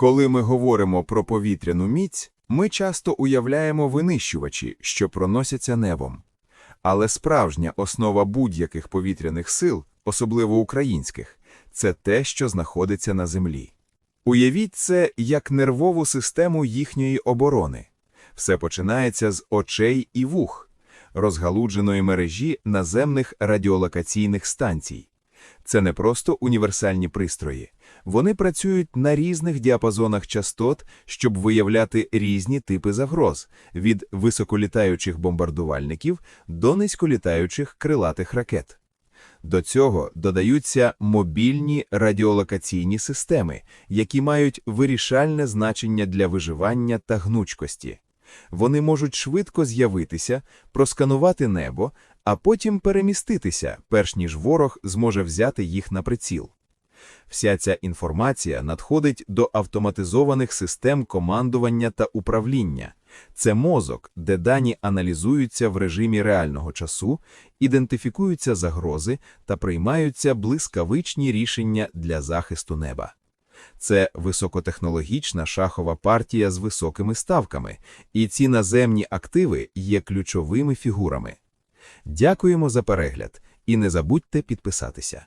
Коли ми говоримо про повітряну міць, ми часто уявляємо винищувачі, що проносяться небом. Але справжня основа будь-яких повітряних сил, особливо українських, це те, що знаходиться на землі. Уявіть це як нервову систему їхньої оборони. Все починається з очей і вух, розгалудженої мережі наземних радіолокаційних станцій. Це не просто універсальні пристрої. Вони працюють на різних діапазонах частот, щоб виявляти різні типи загроз від високолітаючих бомбардувальників до низьколітаючих крилатих ракет. До цього додаються мобільні радіолокаційні системи, які мають вирішальне значення для виживання та гнучкості. Вони можуть швидко з'явитися, просканувати небо, а потім переміститися, перш ніж ворог зможе взяти їх на приціл. Вся ця інформація надходить до автоматизованих систем командування та управління. Це мозок, де дані аналізуються в режимі реального часу, ідентифікуються загрози та приймаються блискавичні рішення для захисту неба. Це високотехнологічна шахова партія з високими ставками, і ці наземні активи є ключовими фігурами. Дякуємо за перегляд і не забудьте підписатися.